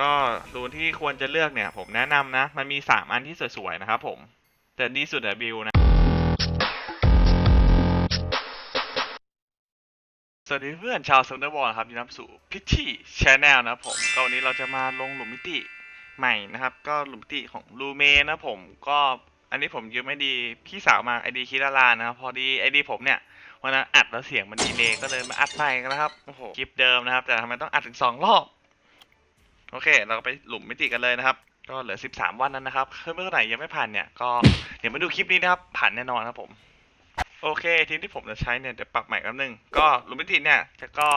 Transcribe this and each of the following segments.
ก็รูนที่ควรจะเลือกเนี่ย ผมแนะนำนะ มันมีสามอันที่สวยๆนะครับผม แต่ดีสุดอะบิวนะ สวัสดีเพื่อนชาวซัมเดอร์บอลครับยินดีต้อนรับสู่พิชชี่ชแนลนะครับผมก็วันนี้เราจะมาลงหลุมมิติใหม่นะครับ ก็หลุมมิติของลูเมนะผมก็อันนี้ผมยืมไอดีพี่สาวมาไอดีคิดารานะครับ พอดีไอดีผมเนี่ยวันนั้นอัดแล้วเสียงมันดีเลยก็เลยมาอัดใหม่กันนะครับโอ้โหคลิปเดิมนะครับ แต่ทำไมต้องอัดถึงสองรอบ โอเค เราก็ไปหลุมมิติกันเลยนะครับ ก็เหลือ 13 วันนั้นนะครับเมื่อไหร่ยังไม่ผ่านเนี่ย ก็เดี๋ยวมาดูคลิปนี้นะครับ ผ่านแน่นอนครับผม โอเค ทีมที่ผมจะใช้เนี่ยเดี๋ยวปรับใหม่แป๊บนึง ก็หลูมิติเนี่ยจะก็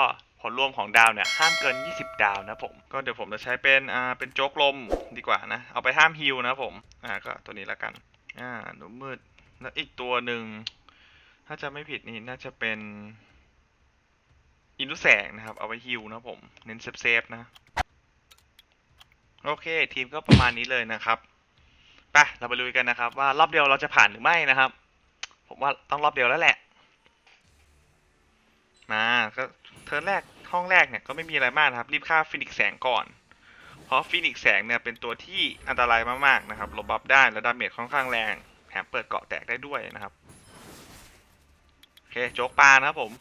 ผลรวมของดาวเนี่ยห้ามเกิน 20 ดาวนะผม ก็เดี๋ยวผมจะใช้เป็นอ่าเป็นโจ๊กลมดีกว่านะ เอาไปห้ามฮิวนะผม อ่าก็ตัวนี้ละกัน อ่าหนูมืด แล้วอีกตัวหนึ่งถ้าจะไม่ผิดนี่น่าจะเป็นอินทุแสงนะครับ เอาไว้ฮิวนะผม เน้นเซฟๆนะ โอเค ทีมก็ประมาณนี้เลยนะครับไปเราไปลุยกันนะครับ ว่ารอบเดียวเราจะผ่านหรือไม่นะครับ ผมว่าต้องรอบเดียวแล้วแหละ มาก็เทิร์นแรกห้องแรกเนี่ยก็ไม่มีอะไรมากนะครับ รีบฆ่าฟินิกแสงก่อน เพราะฟินิกแสงเนี่ยเป็นตัวที่อันตรายมากๆนะครับลบบัฟได้และดาเมจค่อนข้างแรงแถมเปิดเกาะแตกได้ด้วยนะครับโอเคโจ๊กปลานะครับผม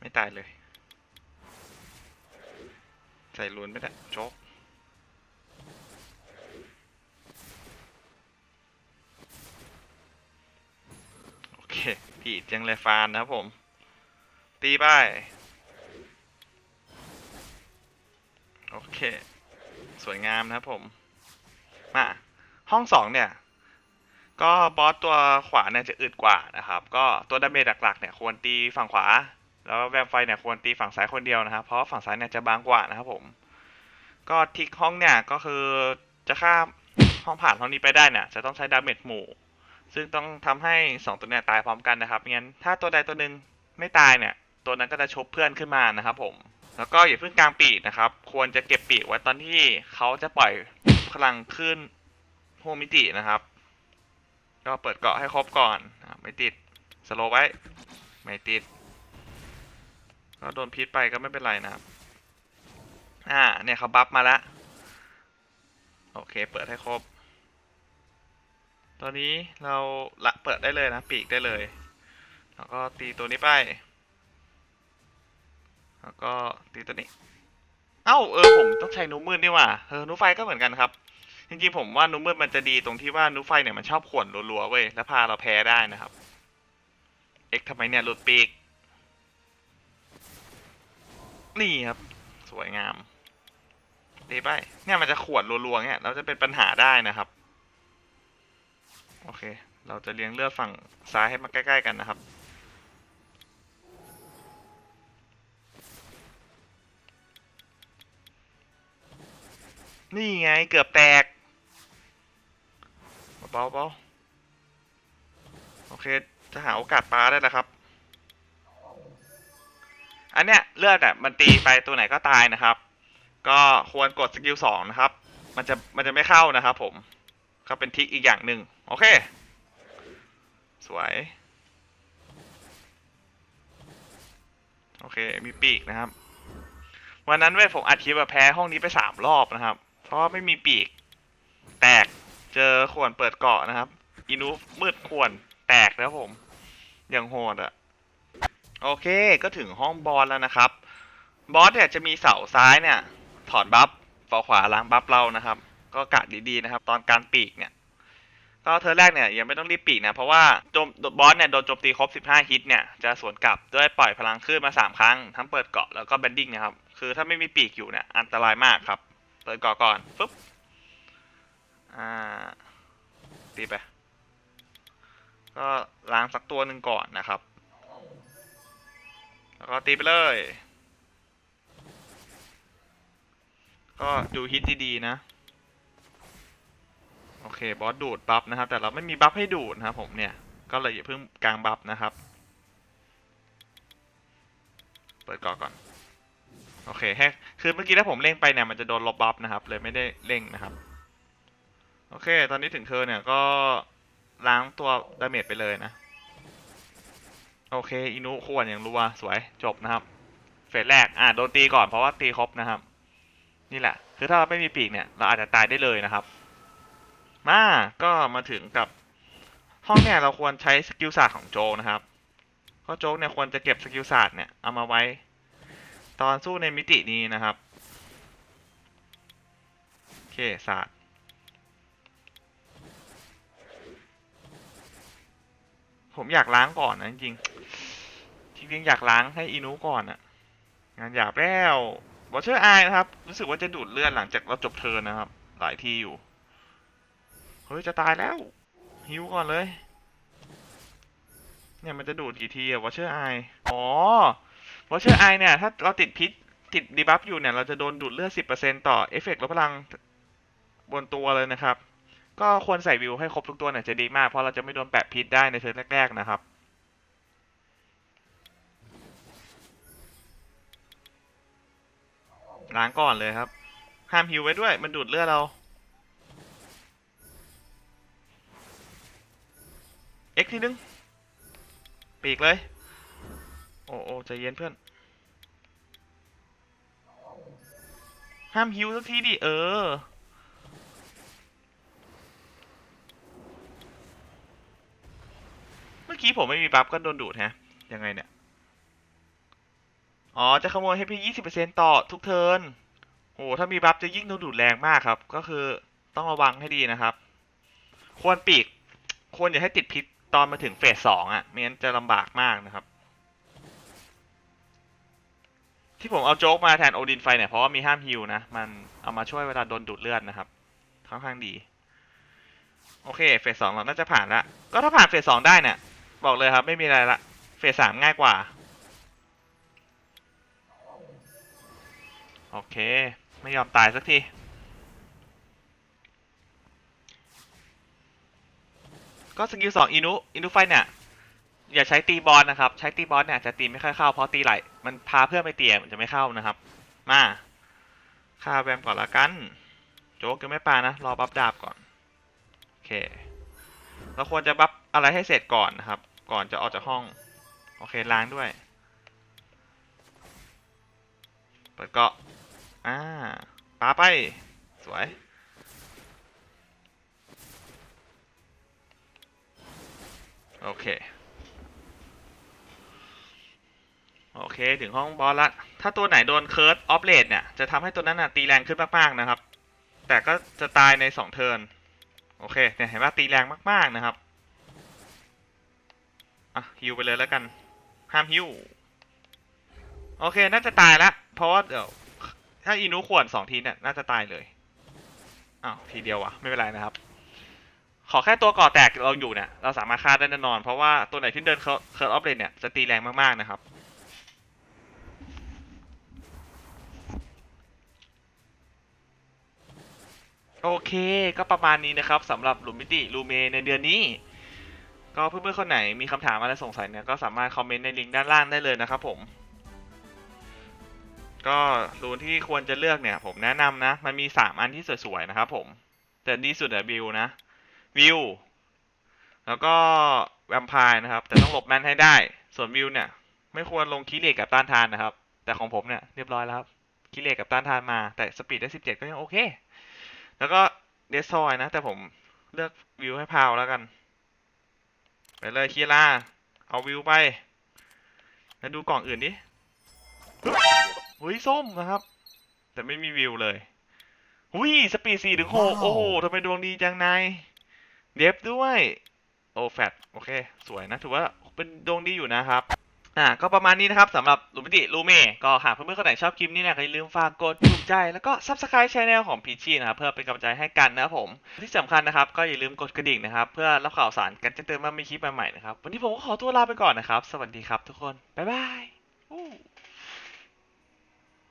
ไม่ตายเลย ใส่ลุนไม่ได้โจ๊กโอเคผีจังเลยฟานนะครับผม ตีไปโอเค สวยงามนะครับผม มาห้องสองเนี่ย ก็บอสตัวขวาเนี่ยจะอึดกว่านะครับ ก็ตัวดาเมจหลักๆเนี่ยควรตีฝั่งขวา แล้วแวมไฟเนี่ยควรตีฝั่งซ้ายคนเดียวนะครับ เพราะฝั่งซ้ายเนี่ยจะบางกว่านะครับผม ก็ทิกห้องเนี่ยก็คือจะข้ามห้องผ่านห้องนี้ไปได้เนี่ยจะต้องใช้ดาเมจหมู่ ซึ่งต้องทำให้สองตัวเนี่ยตายพร้อมกันนะครับไม่งั้นถ้าตัวใดตัวหนึ่งไม่ตายเนี่ยตัวนั้นก็จะชบเพื่อนขึ้นมานะครับผม แล้วก็อย่าเพิ่งกลางปีกนะครับ ควรจะเก็บปีกไว้ตอนที่เขาจะปล่อยพลังขึ้นโฮมิตินะครับ ก็เปิดเกาะให้ครบก่อน ไม่ติด สโลไว้ ไม่ติด ก็โดนพิษไปก็ไม่เป็นไรนะครับ อ่า เนี่ยเขาบัฟมาแล้ว โอเค เปิดให้ครบ ตอนนี้เราละเปิดได้เลยนะ ปีกได้เลย แล้วก็ตีตัวนี้ไป แล้วก็ตีตัวนี้ เอ้า เออ ผมต้องใช้นูมืดนี่ว่าเออนูไฟก็เหมือนกันครับ จริงๆผมว่านูมืดมันจะดีตรงที่ว่านูไฟเนี่ยมันชอบข่วนรัวๆเว้ย แล้วพาเราแพ้ได้นะครับ เอ็กทำไมเนี่ยหลุดปีก นี่ครับ สวยงามตีไปเนี่ยมันจะขวดรัวๆเนี่ยเราจะเป็นปัญหาได้นะครับ โอเค เราจะเลี้ยงเลือดฝั่งซ้ายให้มาใกล้ๆกันนะครับนี่ไงเกือบแตกเบาๆโอเค จะหาโอกาสปลาได้แล้วครับ อันเนี้ยเลือดอะมันตีไปตัวไหนก็ตายนะครับ ก็ควรกดสกิลสองนะครับ มันจะมันจะไม่เข้านะครับผม ก็เป็นทิกอีกอย่างหนึ่งโอเค สวย โอเค มีปีกนะครับ วันนั้นเว้ยผมอัดคลิปแบบแพ้ห้องนี้ไปสามรอบนะครับ เพราะไม่มีปีก แตกเจอขวนเปิดเกาะนะครับ อินุมืดขวนแตกแล้วผม อย่างโหดอะ โอเค ก็ถึงห้องบอสแล้วนะครับ บอสเนี่ยจะมีเสาซ้ายเนี่ย ถอนบัฟฝาขวาล้างบัฟเรานะครับ ก็กะดีๆนะครับ ตอนการปีกเนี่ย ก็เธอแรกเนี่ยยังไม่ต้องรีบปีกนะ เพราะว่าโจมบอสเนี่ยโดนโจมตีครบ 15 ฮิตเนี่ย จะสวนกลับด้วยปล่อยพลังคลื่นมา 3 ครั้ง ทั้งเปิดเกาะแล้วก็แบนดิ้งนะครับ คือถ้าไม่มีปีกอยู่เนี่ยอันตรายมากครับ เปิดเกาะก่อนฟึบอ่า ตีไป ก็ล้างสักตัวหนึ่งก่อนนะครับ แล้วก็ตีไปเลย ก็ดูฮิตดีๆนะ โอเค บอสดูดบัฟนะครับ แต่เราไม่มีบัฟให้ดูดนะครับผมเนี่ย ก็เลยอย่าเพิ่งกลางบัฟนะครับ เปิดก่อก่อน โอเคให้คือเมื่อกี้ถ้าผมเร่งไปเนี่ยมันจะโดนลบบัฟนะครับ เลยไม่ได้เร่งนะครับ โอเค ตอนนี้ถึงเธอเนี่ยก็ล้างตัวดาเมจไปเลยนะ โอเคอินุควรอย่างรัวสวยจบนะครับ เฟสแรกอ่าโดนตีก่อนเพราะว่าตีครบนะครับ นี่แหละ คือถ้าเราไม่มีปีกเนี่ย เราอาจจะตายได้เลยนะครับ มาก็มาถึงกับห้องเนี่ยเราควรใช้สกิลศาสตร์ของโจนะครับเพราะโจเนี่ยควรจะเก็บสกิลศาสตร์เนี่ยเอามาไว้ ตอนสู้ในมิตินี้นะครับโอเคศาสตร์ผมอยากล้างก่อนนะจริงๆ จริงๆอยากล้างให้อินุก่อนอะงานหยาบแล้วบอเชอร์ไอนะครับ รู้สึกว่าจะดูดเลือดหลังจากเราจบเทิร์นนะครับ หลายที่อยู่ เฮ้ย จะตายแล้ว ฮิวก่อนเลย เนี่ยมันจะดูดกี่ทีอะวอเชอร์ไออ๋อวอเชอร์ไอเนี่ย ถ้าเราติดพิษติดดีบัฟอยู่เนี่ย เราจะโดนดูดเลือด 10%ต่อเอฟเฟกต์ลดพลังบนตัวเลยนะครับ ก็ควรใส่วิวให้ครบทุกตัวเนี่ยจะดีมาก เพราะเราจะไม่โดนแปะพิษได้ในเทิร์นแรกๆนะครับ ล้างก่อนเลยครับ ห้ามฮิวไว้ด้วย มันดูดเลือดเรา เอ็กทีนึง ปีกเลย โอ้โอ้ใจเย็นเพื่อน ห้ามฮิวสักทีดิ เออ เมื่อกี้ผมไม่มีบัฟก็โดนดูดฮะ ยังไงเนี่ย อ๋อ จะขโมยให้พี่ยี่สิบเปอร์เซ็นต่อทุกเทิร์นโอ้ถ้ามีบัฟจะยิ่งโดนดูดแรงมากครับ ก็คือต้องระวังให้ดีนะครับ ควรปีก ควรอย่าให้ติดพิษตอนมาถึงเฟสสองอะไม่งั้นจะลำบากมากนะครับ ที่ผมเอาโจ๊กมาแทนโอดินไฟเนี่ยเพราะว่ามีห้ามฮิวนะ มันเอามาช่วยเวลาโดนดูดเลือดนะครับค่อนข้างดี โอเค เฟสสองเราน่าจะผ่านละ ก็ถ้าผ่านเฟสสองได้เนี่ยบอกเลยครับ ไม่มีอะไรละ เฟสสามง่ายกว่า โอเค ไม่ยอมตายสักทีก็สกิลสองอินุอินุไฟเนี่ยอย่าใช้ตีบอลนะครับ ใช้ตีบอลเนี่ยจะตีไม่ค่อยเข้าเพราะตีไหลมันพาเพื่อนไปเตียมันจะไม่เข้านะครับ มาฆ่าแวมก่อนละกัน โจ๊กยังไม่ปานะ รอบัฟดาบก่อน โอเค เราควรจะบัฟอะไรให้เสร็จก่อนนะครับ ก่อนจะออกจากห้อง โอเคล้างด้วย เปิดเกาะ อ่าปาไป สวย โอเค โอเค ถึงห้องบอสละ ถ้าตัวไหนโดนเคิร์ดออฟเลดเนี่ย จะทำให้ตัวนั้นน่ะตีแรงขึ้นมาก ๆ นะครับ แต่ก็จะตายในสองเทิร์น โอเค เนี่ยเห็นว่าตีแรงมาก ๆ นะครับ อะฮิวไปเลยแล้วกัน ห้ามฮิวโอเค น่าจะตายละ เพราะว่าเดี๋ยว ถ้าอินุขวนสองทีเนี่ยน่าจะตายเลยอ้าวทีเดียววะไม่เป็นไรนะครับ ขอแค่ตัวก่อแตกเราอยู่เนี่ยเราสามารถฆ่าได้แน่นอน เพราะว่าตัวไหนที่เดินเคิร์ดออฟเลนเนี่ยจะตีแรงมากๆนะครับโอเค ก็ประมาณนี้นะครับสำหรับหลุมมิติลูเมในเดือนนี้ ก็เพื่อนๆคนไหนมีคำถามอะไรสงสัยเนี่ยก็สามารถคอมเมนต์ในลิงก์ด้านล่างได้เลยนะครับผม ก็รูนที่ควรจะเลือกเนี่ยผมแนะนำนะ มันมีสามอันที่สวยๆนะครับผม แต่ดีสุดอะวิวนะวิวแล้วก็แวมไพร์นะครับ แต่ต้องหลบแมนให้ได้ ส่วนวิวเนี่ย ไม่ควรลงคิเลกกับต้านทานนะครับ แต่ของผมเนี่ยเรียบร้อยแล้วครับคิเลกกับต้านทานมา แต่สปีดได้สิบเจ็ดก็ยังโอเค แล้วก็เดซซอยนะ แต่ผมเลือกวิวให้พาวแล้วกัน ไปเลยคีล่าเอาวิวไป แล้วดูกล่องอื่นดิ หุยส้มนะครับ แต่ไม่มีวิวเลยหุยสปีดสี่ถึงหกโอ้โหทำไมดวงดีจังนายเดฟด้วยโอ้แฟตโอเค สวยนะ ถือว่าเป็นดวงดีอยู่นะครับอ่าก็ประมาณนี้นะครับสำหรับลูมิติลูเมก็หากเพื่อนๆคนไหนชอบคลิปนี้เนี่ยก็อย่าลืมฝากกดถูกใจ แล้วก็ subscribe channel ของพีชีนะครับเพื่อเป็นกำลังใจให้กันนะครับผม ที่สำคัญนะครับ ก็อย่าลืมกดกระดิ่งนะครับ เพื่อรับข่าวสารกันแจ้งเตือนว่ามีคลิปใหม่ๆนะครับ วันนี้ผมก็ขอตัวลาไปก่อนนะครับ สวัสดีครับทุกคน บ๊ายบายอู้